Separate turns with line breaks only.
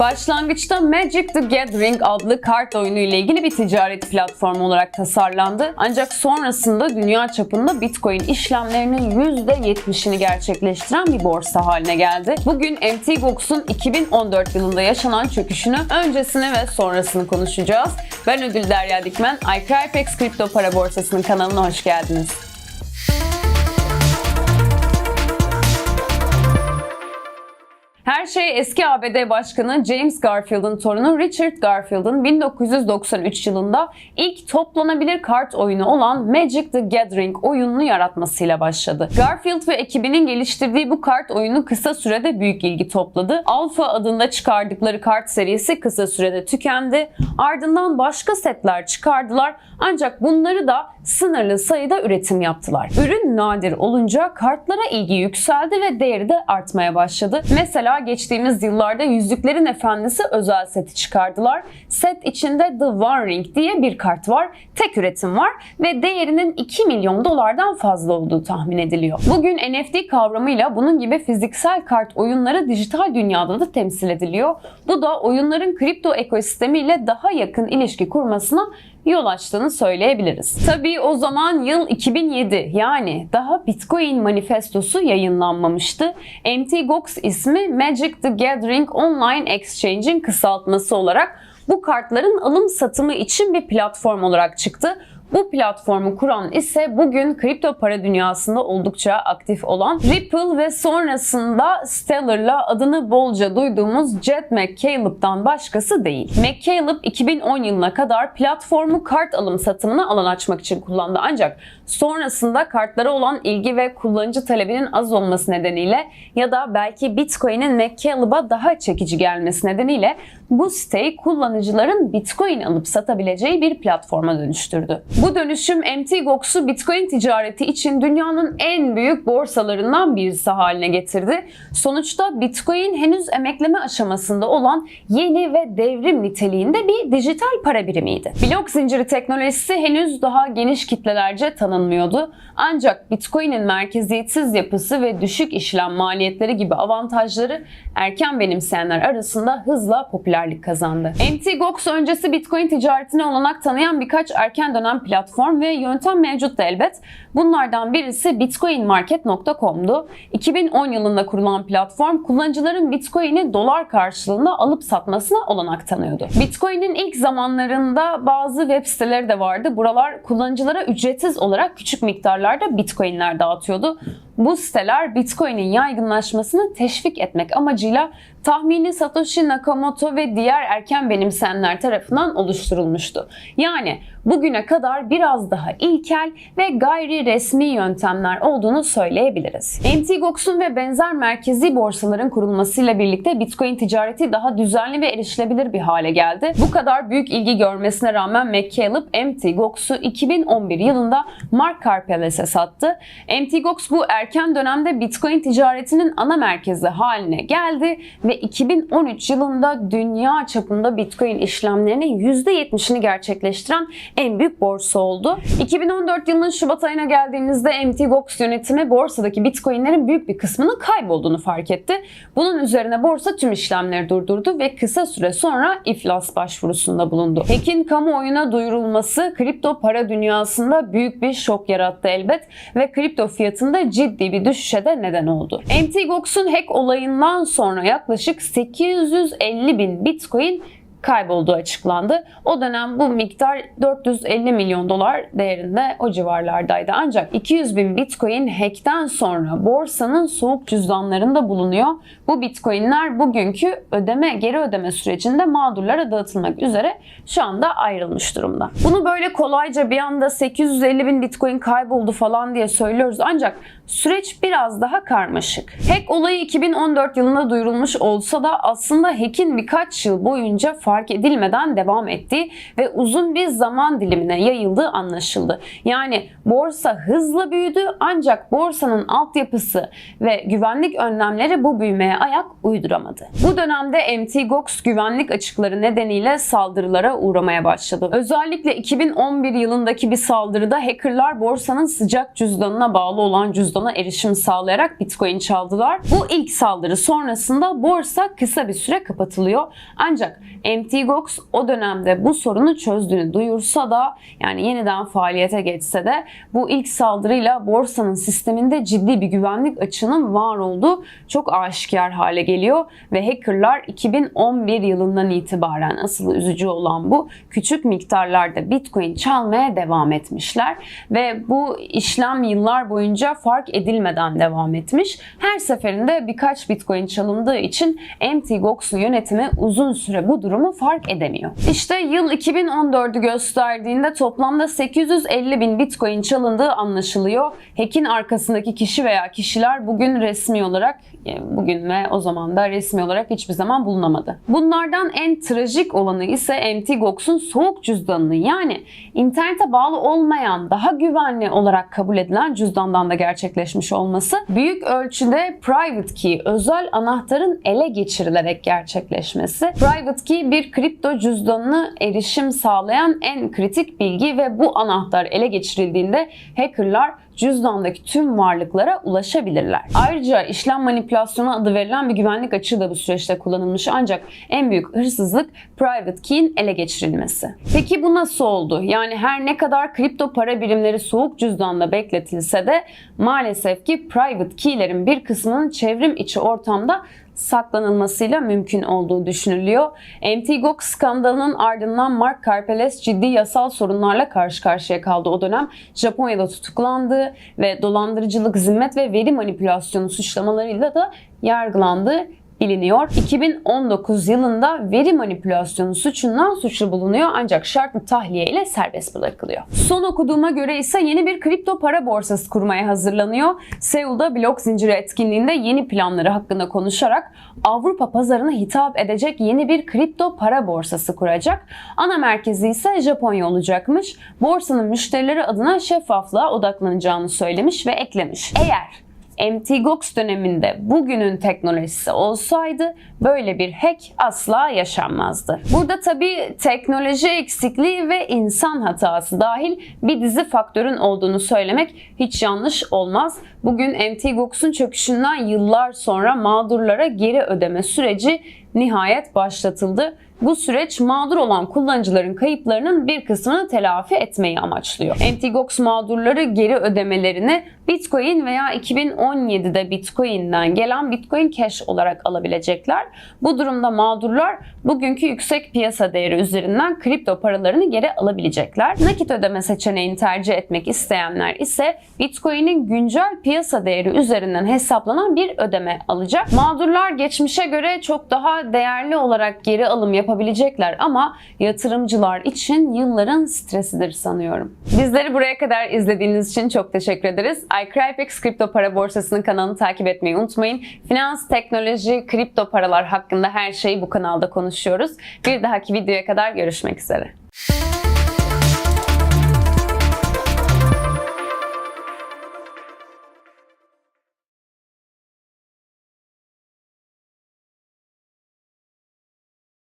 Başlangıçta Magic the Gathering adlı kart oyunu ile ilgili bir ticaret platformu olarak tasarlandı. Ancak sonrasında dünya çapında Bitcoin işlemlerinin %70'ini gerçekleştiren bir borsa haline geldi. Bugün MTGOX'un 2014 yılında yaşanan çöküşünü, öncesini ve sonrasını konuşacağız. Ben Ödül Derya Dikmen, iCrypex Kripto Para Borsası'nın kanalına hoş geldiniz. Her şey eski ABD Başkanı James Garfield'ın torunu Richard Garfield'ın 1993 yılında ilk toplanabilir kart oyunu olan Magic the Gathering oyununu yaratmasıyla başladı. Garfield ve ekibinin geliştirdiği bu kart oyunu kısa sürede büyük ilgi topladı. Alpha adında çıkardıkları kart serisi kısa sürede tükendi. Ardından başka setler çıkardılar ancak bunları da sınırlı sayıda üretim yaptılar. Ürün nadir olunca kartlara ilgi yükseldi ve değeri de artmaya başladı. Mesela geçtiğimiz yıllarda Yüzüklerin Efendisi özel seti çıkardılar. Set içinde The One Ring diye bir kart var. Tek üretim var ve değerinin 2 milyon dolardan fazla olduğu tahmin ediliyor. Bugün NFT kavramıyla bunun gibi fiziksel kart oyunları dijital dünyada da temsil ediliyor. Bu da oyunların kripto ekosistemiyle daha yakın ilişki kurmasına yol açtığını söyleyebiliriz. Tabii o zaman yıl 2007 yani daha Bitcoin manifestosu yayınlanmamıştı. MTGOX ismi Magic the Gathering Online Exchange'in kısaltması olarak bu kartların alım satımı için bir platform olarak çıktı. Bu platformu kuran ise bugün kripto para dünyasında oldukça aktif olan Ripple ve sonrasında Stellar'la adını bolca duyduğumuz Jet McCaleb'dan başkası değil. McCaleb 2010 yılına kadar platformu kart alım satımına alan açmak için kullandı ancak sonrasında kartlara olan ilgi ve kullanıcı talebinin az olması nedeniyle ya da belki Bitcoin'in McCaleb'a daha çekici gelmesi nedeniyle bu siteyi kullanıcıların Bitcoin alıp satabileceği bir platforma dönüştürdü. Bu dönüşüm MTGOX'u Bitcoin ticareti için dünyanın en büyük borsalarından birisi haline getirdi. Sonuçta Bitcoin henüz emekleme aşamasında olan yeni ve devrim niteliğinde bir dijital para birimiydi. Blok zinciri teknolojisi henüz daha geniş kitlelerce tanınmıyordu. Ancak Bitcoin'in merkeziyetsiz yapısı ve düşük işlem maliyetleri gibi avantajları erken benimseyenler arasında hızla popülerlik kazandı. MTGOX öncesi Bitcoin ticaretine olanak tanıyan birkaç erken dönem platform ve yöntem mevcuttu elbet. Bunlardan birisi bitcoinmarket.com'du. 2010 yılında kurulan platform kullanıcıların Bitcoin'i dolar karşılığında alıp satmasına olanak tanıyordu. Bitcoin'in ilk zamanlarında bazı web siteleri de vardı. Buralar kullanıcılara ücretsiz olarak küçük miktarlarda Bitcoin'ler dağıtıyordu. Bu siteler Bitcoin'in yaygınlaşmasını teşvik etmek amacıyla tahmini Satoshi Nakamoto ve diğer erken benimseyenler tarafından oluşturulmuştu. Yani bugüne kadar biraz daha ilkel ve gayri resmi yöntemler olduğunu söyleyebiliriz. MTGOX'un ve benzer merkezi borsaların kurulmasıyla birlikte Bitcoin ticareti daha düzenli ve erişilebilir bir hale geldi. Bu kadar büyük ilgi görmesine rağmen McCaleb MTGOX'u 2011 yılında Mark Karpeles'e sattı. MTGOX bu erken dönemde Bitcoin ticaretinin ana merkezi haline geldi ve 2013 yılında dünya çapında Bitcoin işlemlerinin %70'ini gerçekleştiren en büyük borsa oldu. 2014 yılının Şubat ayına geldiğimizde MTGOX yönetimi borsadaki Bitcoin'lerin büyük bir kısmının kaybolduğunu fark etti. Bunun üzerine borsa tüm işlemleri durdurdu ve kısa süre sonra iflas başvurusunda bulundu. Hack'in kamuoyuna duyurulması kripto para dünyasında büyük bir şok yarattı elbet ve kripto fiyatında ciddi bir düşüşe de neden oldu. MTGOX'un hack olayından sonra yaklaşık 850 bin Bitcoin kaybolduğu açıklandı. O dönem bu miktar 450 milyon dolar değerinde o civarlardaydı. Ancak 200 bin bitcoin hackten sonra borsanın soğuk cüzdanlarında bulunuyor. Bu bitcoinler bugünkü ödeme geri ödeme sürecinde mağdurlara dağıtılmak üzere şu anda ayrılmış durumda. Bunu böyle kolayca bir anda 850 bin bitcoin kayboldu falan diye söylüyoruz ancak süreç biraz daha karmaşık. Hack olayı 2014 yılında duyurulmuş olsa da aslında hack'in birkaç yıl boyunca fark edilmeden devam ettiği ve uzun bir zaman dilimine yayıldığı anlaşıldı. Yani borsa hızla büyüdü ancak borsanın altyapısı ve güvenlik önlemleri bu büyümeye ayak uyduramadı. Bu dönemde Mt. Gox güvenlik açıkları nedeniyle saldırılara uğramaya başladı. Özellikle 2011 yılındaki bir saldırıda hackerlar borsanın sıcak cüzdanına bağlı olan cüzdana erişim sağlayarak Bitcoin çaldılar. Bu ilk saldırı sonrasında borsa kısa bir süre kapatılıyor. Ancak Mt. Gox o dönemde bu sorunu çözdüğünü duyursa da yani yeniden faaliyete geçse de bu ilk saldırıyla borsanın sisteminde ciddi bir güvenlik açığının var olduğu çok aşikar hale geliyor ve hackerlar 2011 yılından itibaren asıl üzücü olan bu küçük miktarlarda Bitcoin çalmaya devam etmişler ve bu işlem yıllar boyunca fark edilmeden devam etmiş. Her seferinde birkaç Bitcoin çalındığı için Mt. Gox'un yönetimi uzun süre bu durumu fark edemiyor. İşte yıl 2014'ü gösterdiğinde toplamda 850 bin Bitcoin çalındığı anlaşılıyor. Hack'in arkasındaki kişi veya kişiler bugün resmi olarak e, bugün ve o zaman da resmi olarak hiçbir zaman bulunamadı. Bunlardan en trajik olanı ise Mt. Gox'un soğuk cüzdanını yani internete bağlı olmayan daha güvenli olarak kabul edilen cüzdandan da gerçekleşmiş olması büyük ölçüde private key özel anahtarın ele geçirilerek gerçekleşmesi. Private key bir kripto cüzdanına erişim sağlayan en kritik bilgi ve bu anahtar ele geçirildiğinde hackerlar cüzdandaki tüm varlıklara ulaşabilirler. Ayrıca işlem manipülasyonu adı verilen bir güvenlik açığı da bu süreçte kullanılmış ancak en büyük hırsızlık private key'in ele geçirilmesi. Peki bu nasıl oldu? Yani her ne kadar kripto para birimleri soğuk cüzdanda bekletilse de maalesef ki private key'lerin bir kısmının çevrim içi ortamda saklanılmasıyla mümkün olduğu düşünülüyor. Mt. Gox skandalının ardından Mark Karpeles ciddi yasal sorunlarla karşı karşıya kaldı. O dönem Japonya'da tutuklandı ve dolandırıcılık, zimmet ve veri manipülasyonu suçlamalarıyla da yargılandı biliniyor. 2019 yılında veri manipülasyonu suçundan suçlu bulunuyor ancak şartlı tahliye ile serbest bırakılıyor. Son okuduğuma göre ise yeni bir kripto para borsası kurmaya hazırlanıyor. Seul'da blok zinciri etkinliğinde yeni planları hakkında konuşarak Avrupa pazarına hitap edecek yeni bir kripto para borsası kuracak. Ana merkezi ise Japonya olacakmış. Borsanın müşterileri adına şeffaflığa odaklanacağını söylemiş ve eklemiş. Eğer Mt. Gox döneminde bugünün teknolojisi olsaydı böyle bir hack asla yaşanmazdı. Burada tabii teknoloji eksikliği ve insan hatası dahil bir dizi faktörün olduğunu söylemek hiç yanlış olmaz. Bugün Mt. Gox'un çöküşünden yıllar sonra mağdurlara geri ödeme süreci nihayet başlatıldı. Bu süreç mağdur olan kullanıcıların kayıplarının bir kısmını telafi etmeyi amaçlıyor. Mt. Gox mağdurları geri ödemelerini Bitcoin veya 2017'de Bitcoin'den gelen Bitcoin Cash olarak alabilecekler. Bu durumda mağdurlar bugünkü yüksek piyasa değeri üzerinden kripto paralarını geri alabilecekler. Nakit ödeme seçeneğini tercih etmek isteyenler ise Bitcoin'in güncel piyasa değeri üzerinden hesaplanan bir ödeme alacak. Mağdurlar geçmişe göre çok daha değerli olarak geri alım yapabilecekler ama yatırımcılar için yılların stresidir sanıyorum. Bizleri buraya kadar izlediğiniz için çok teşekkür ederiz. iCrypex kripto para borsasının kanalını takip etmeyi unutmayın. Finans, teknoloji, kripto paralar hakkında her şeyi bu kanalda konuşuyoruz. Bir dahaki videoya kadar görüşmek üzere.